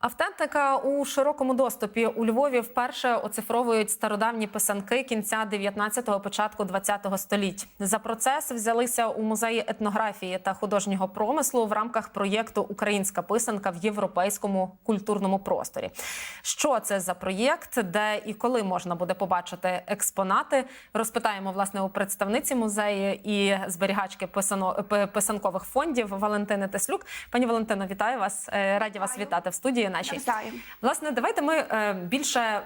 Автентика у широкому доступі у Львові вперше оцифровують стародавні писанки кінця 19-го, початку 20-го століть. За процес взялися у музеї етнографії та художнього промислу в рамках проєкту Українська писанка в європейському культурному просторі. Що це за проєкт, де і коли можна буде побачити експонати? Розпитаємо власне у представниці музею і зберігачки писано, писанкових фондів Валентини Теслюк. Пані Валентино, вітаю вас. Е, Раді вас вітати в студії нашій. Навзаєм. Власне, давайте ми е, більше е,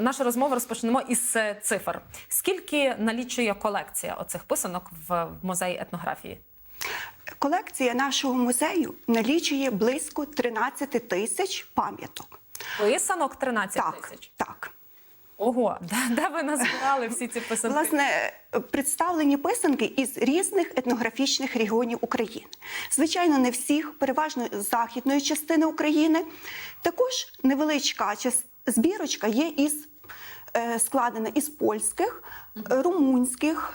нашу розмову розпочнемо із е, цифр. Скільки налічує колекція оцих писанок в, музеї етнографії? Колекція нашого музею налічує близько 13 тисяч пам'яток. Писанок 13 Так, тисяч. так. Ого, де, де ви назбирали всі ці писанки? Власне, представлені писанки із різних етнографічних регіонів України. Звичайно, не всіх, переважно з західної частини України. Також невеличка збірочка є із е, складена із польських, румунських,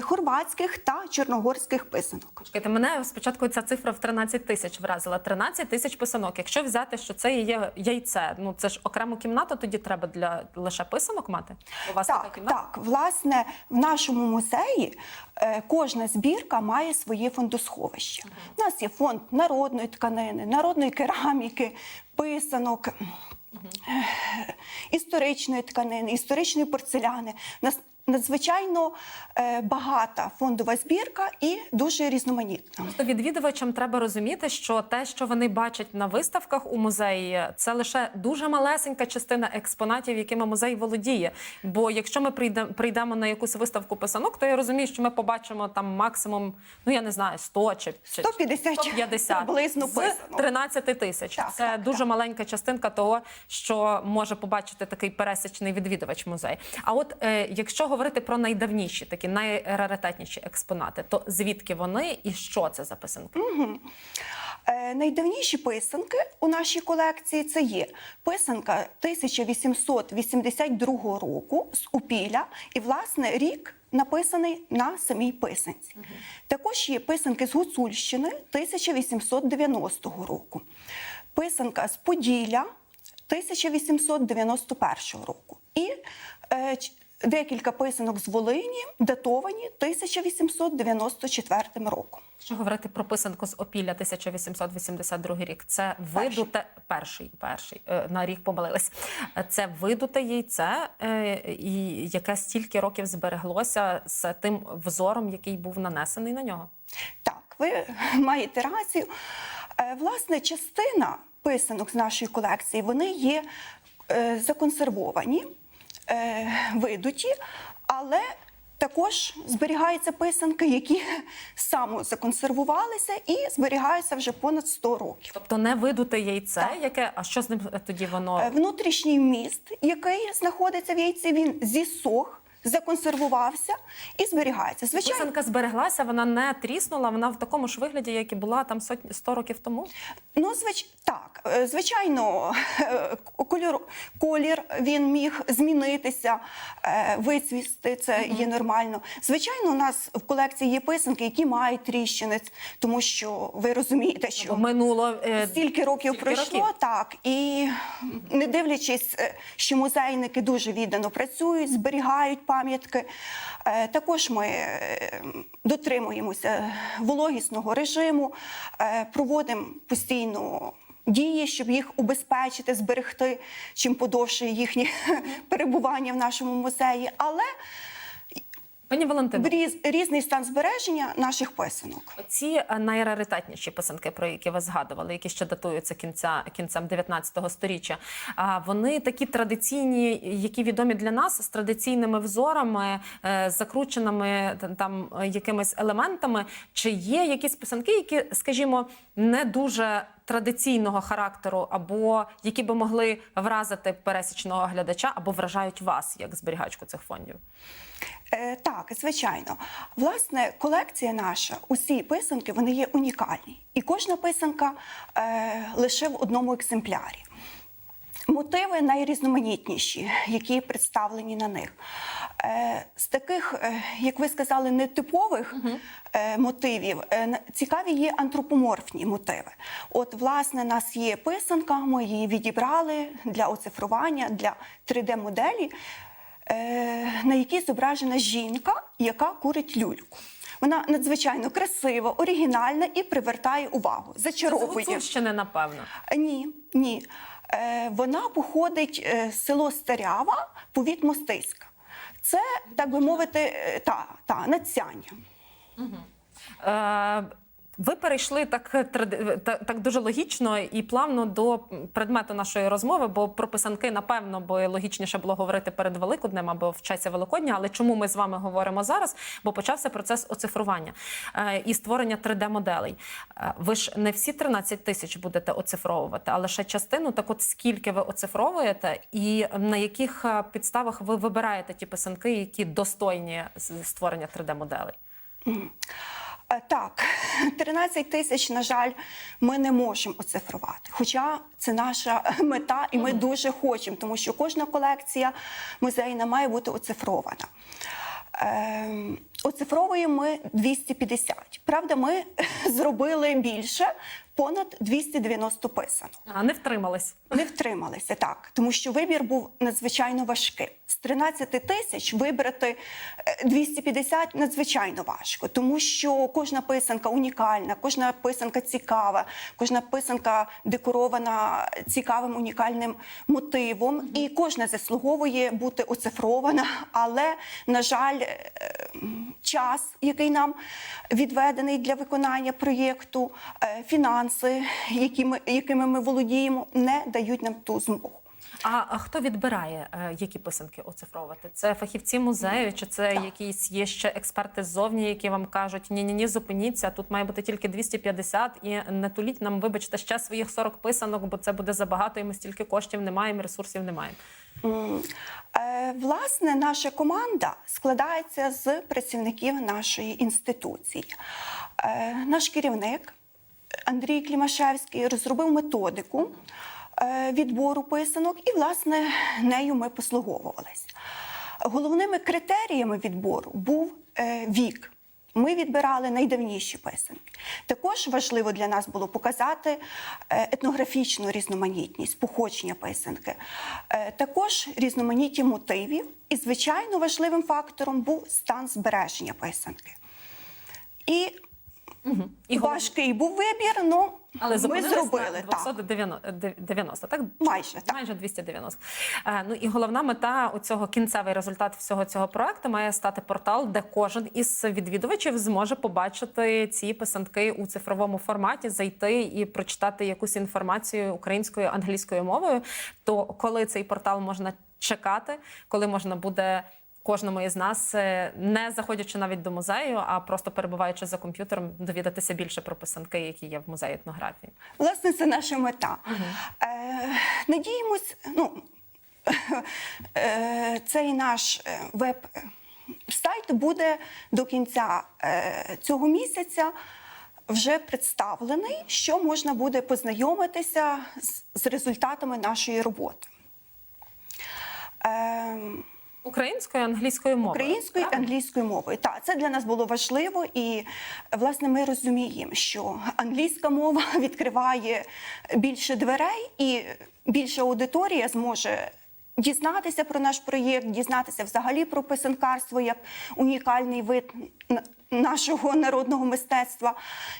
хорватських та чорногорських писанок. Чекайте, мене спочатку ця цифра в 13 тисяч вразила. 13 тисяч писанок. Якщо взяти, що це є яйце, ну це ж окрему кімнату тоді треба для лише писанок мати? У вас така Так, кімната? так. Власне, в нашому музеї е, кожна збірка має своє фондосховище. У нас є фонд народної тканини, народної кераміки, писанок. е, Історичної тканини, історичної порцеляни. У нас надзвичайно е, багата фондова збірка і дуже різноманітна. То відвідувачам треба розуміти, що те, що вони бачать на виставках у музеї, це лише дуже малесенька частина експонатів, якими музей володіє. Бо якщо ми прийдемо прийдемо на якусь виставку писанок, то я розумію, що ми побачимо там максимум, ну я не знаю, 100 чи чи 150 150 приблизно з 13 тисяч. Так, це так, дуже так. маленька частинка того, що може побачити такий пересічний відвідувач музею. А от е, якщо говорити про найдавніші, такі найраритетніші експонати, то звідки вони і що це за писанки? Е, Найдавніші писанки у нашій колекції це є писанка 1882 року з Упіля, і власне рік написаний на самій писанці. Також є писанки з Гуцульщини 1890 року, писанка з Поділля 1891 року. І е, декілька писанок з Волині датовані 1894 роком. Якщо говорити про писанку з Опілля 1882 рік, це видуте перший, перший е, на рік помилилась. Це видуте яйце, е, і яке стільки років збереглося з тим взором, який був нанесений на нього. Так, ви маєте рацію. Е, Власне, частина писанок з нашої колекції вони є законсервовані, видуті, але також зберігаються писанки, які самозаконсервувалися і зберігаються вже понад 100 років. Тобто не видуте яйце, Так. яке, а що з ним тоді воно? Е, Внутрішній міст, який знаходиться в яйці, він зісох, законсервувався і зберігається. Звичайно, Писанка збереглася, вона не тріснула, вона в такому ж вигляді, як і була там сотні 100 років тому. Ну, звич... так, е, звичайно, кольор, колір він міг змінитися, е, вицвісти, це є нормально. Звичайно, у нас в колекції є писанки, які мають тріщини, тому що ви розумієте, що минуло е, стільки років стільки пройшло, років. так, і не дивлячись, що музейники дуже віддано працюють, зберігають пам'ятки. е, Також ми е, дотримуємося вологісного режиму, е, проводимо постійно. Дії, щоб їх убезпечити, зберегти чим подовше їхнє перебування в нашому музеї, але Пані Валентино, різ, різний стан збереження наших писанок. Ці е, найраритетніші писанки, про які ви згадували, які ще датуються кінця кінцем 19-го сторіччя. Вони такі традиційні, які відомі для нас з традиційними взорами, е, закрученими там е, якимись елементами. Чи є якісь писанки, які, скажімо, не дуже традиційного характеру, або які би могли вразити пересічного глядача, або вражають вас як зберігачку цих фондів? Е, так, звичайно. Власне, колекція наша, усі писанки, вони є унікальні. І кожна писанка е, лише в одному екземплярі. Мотиви найрізноманітніші, які представлені на них. Е, З таких, е, як ви сказали, нетипових е, мотивів цікаві є антропоморфні мотиви. От, власне, нас є писанка, ми її відібрали для оцифрування, для 3D-моделі, е, на якій зображена жінка, яка курить люльку. Вона надзвичайно красива, оригінальна і привертає увагу, зачаровує. Гуцульщини, напевно. Ні, ні. Е, вона походить е, з село Старява, повіт Мостиська. Це, так би мовити, е, та, та, надсяння. Е, Ви перейшли так, тради- так, так дуже логічно і плавно до предмету нашої розмови, бо про писанки, напевно, бо логічніше було говорити перед Великоднем або в часі Великодня. Але чому ми з вами говоримо зараз? Бо почався процес оцифрування е, і створення 3D-моделей. Е, ви ж не всі 13 тисяч будете оцифровувати, а лише частину. Так от скільки ви оцифровуєте, і на яких е, підставах ви вибираєте ті писанки, які достойні створення 3D-моделей? Е, Так, 13 тисяч, на жаль, ми не можемо оцифрувати. Хоча це наша мета, і ми дуже хочемо, тому що кожна колекція музейна має бути оцифрована. Ем, Оцифровуємо ми 250. Правда, ми зробили більше, понад 290 писанок. А не втримались. Не втрималися так, тому що вибір був надзвичайно важкий. З 13 тисяч вибрати е, 250 надзвичайно важко, тому що кожна писанка унікальна, кожна писанка цікава, кожна писанка декорована цікавим унікальним мотивом, і кожна заслуговує бути оцифрована. Але на жаль, е, час, який нам відведений для виконання проєкту, е, фінанси, якими, якими ми володіємо, не дають нам ту змогу. А, а хто відбирає, е, які писанки оцифровувати? Це фахівці музею, чи це якісь є ще експерти ззовні, які вам кажуть, ні, ні, ні, зупиніться, тут має бути тільки 250 і не туліть нам, вибачте, ще своїх 40 писанок, бо це буде забагато, і ми стільки коштів не маємо, ресурсів не маємо. Е, Власне, наша команда складається з працівників нашої інституції. Е, Наш керівник Андрій Клімашевський розробив методику відбору писанок, і, власне, нею ми послуговувалися. Головними критеріями відбору був е, вік. Ми відбирали найдавніші писанки. Також важливо для нас було показати е, етнографічну різноманітність, походження писанки, Е, також різноманіття мотивів. І, звичайно, важливим фактором був стан збереження писанки. І, І важкий був вибір, але Але ми зробили на так. 290, так? Майже, так. Майже 290. Е, ну і головна мета у цього кінцевий результат всього цього проекту має стати портал, де кожен із відвідувачів зможе побачити ці писанки у цифровому форматі, зайти і прочитати якусь інформацію українською англійською мовою. То коли цей портал можна чекати, коли можна буде. Кожному із нас, е, не заходячи навіть до музею, а просто перебуваючи за комп'ютером, довідатися більше про писанки, які є в музеї етнографії. Власне, це наша мета. Е, надіємось, ну, е, цей наш е, веб-сайт буде до кінця е, цього місяця вже представлений, що можна буде познайомитися з, з результатами нашої роботи. Українською, англійською мовою. Українською і англійською мовою. Так, це для нас було важливо, і власне ми розуміємо, що англійська мова відкриває більше дверей, і більша аудиторія зможе дізнатися про наш проєкт, дізнатися взагалі про писанкарство як унікальний вид нашого народного мистецтва,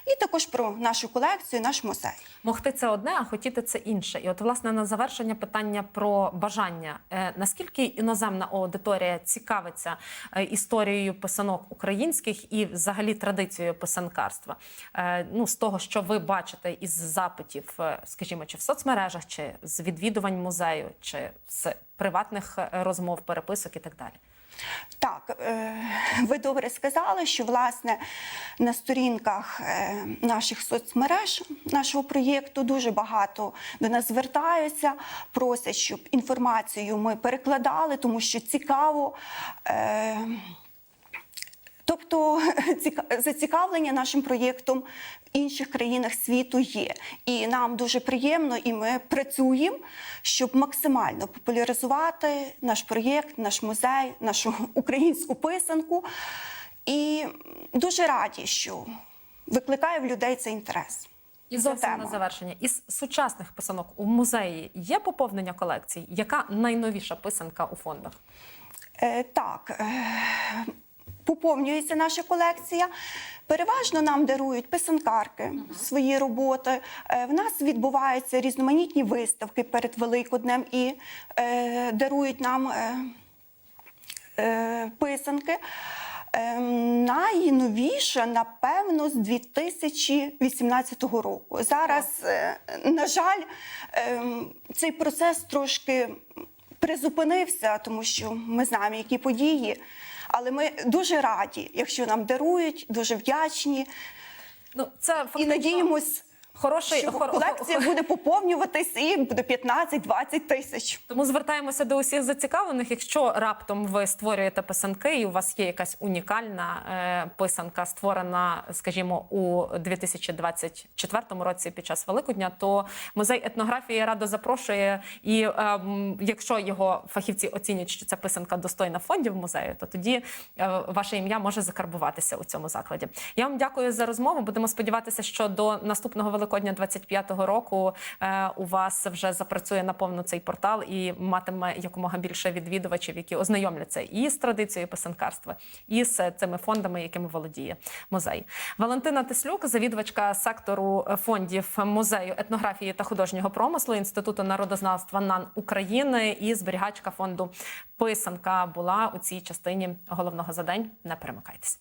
і також про нашу колекцію, наш музей. Могти це одне, а хотіти це інше. І от, власне, на завершення питання про бажання. Е, наскільки іноземна аудиторія цікавиться е, історією писанок українських і взагалі традицією писанкарства? Е, ну, з того, що ви бачите із запитів, скажімо, чи в соцмережах, чи з відвідувань музею, чи з приватних розмов, переписок і так далі. Так, е, ви добре сказали, що власне на сторінках е, наших соцмереж нашого проєкту дуже багато до нас звертаються, просять, щоб інформацію ми перекладали, тому що цікаво. Тобто зацікавлення нашим проєктом в інших країнах світу є. І нам дуже приємно, і ми працюємо, щоб максимально популяризувати наш проєкт, наш музей, нашу українську писанку. І дуже раді, що викликає в людей цей інтерес. І зовсім на завершення. Із сучасних писанок у музеї є поповнення колекцій? Яка найновіша писанка у фондах? Е, так, е, поповнюється наша колекція. Переважно нам дарують писанкарки свої роботи. Е, в нас відбуваються різноманітні виставки перед Великоднем і е, дарують нам е, е, писанки. Е, найновіша, напевно, з 2018 року. Зараз, е, на жаль, е, цей процес трошки призупинився, тому що ми знаємо, які події. Але ми дуже раді, якщо нам дарують, дуже вдячні. Ну це і фактично надіємось, хороший що хор- колекція буде поповнюватись і буде 15-20 тисяч. Тому звертаємося до усіх зацікавлених. Якщо раптом ви створюєте писанки, і у вас є якась унікальна е, писанка, створена, скажімо, у 2024 році під час Великодня, то музей етнографії радо запрошує. І е, якщо його фахівці оцінять, що ця писанка достойна фондів музею, то тоді е, ваше ім'я може закарбуватися у цьому закладі. Я вам дякую за розмову. Будемо сподіватися, що до наступного Великодня 25-го року е, у вас вже запрацює наповну цей портал і матиме якомога більше відвідувачів, які ознайомляться і з традицією писанкарства, і з цими фондами, якими володіє музей. Валентина Теслюк, завідувачка сектору фондів музею етнографії та художнього промислу Інституту народознавства НАН України і зберігачка фонду Писанка була у цій частині головного за день. Не перемикайтесь.